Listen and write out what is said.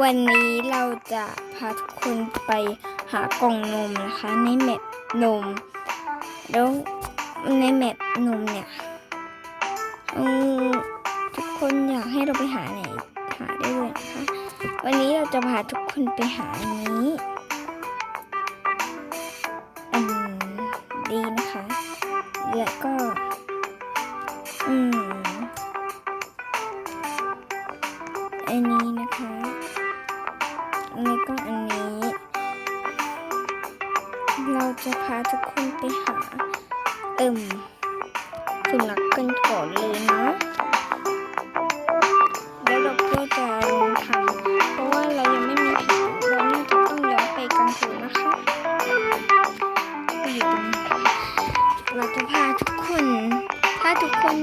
วันนี้เราจะพาทุกคนไปหากล่องนมนะคะ ในแมปนม แล้วในแมปนมเนี่ยทุกคนอยากให้เราไปหาไหนหาได้เลยนะคะ วันนี้เราจะพาทุกคนไปหาอันนี้อืมดีนะคะ แล้วก็ อืม อันนี้นะคะแล้วก็อันนี้ เราจะพาทุกคนไปหา เอิ่มสุนัขกกันก่อนเลยนะแล้วเราก็จะลงทำเพราะว่าเรายังไม่มีแผนเราน่าจะต้องย้อนไปกลางคืนนะคะเราจะพาทุกคนพาทุกคน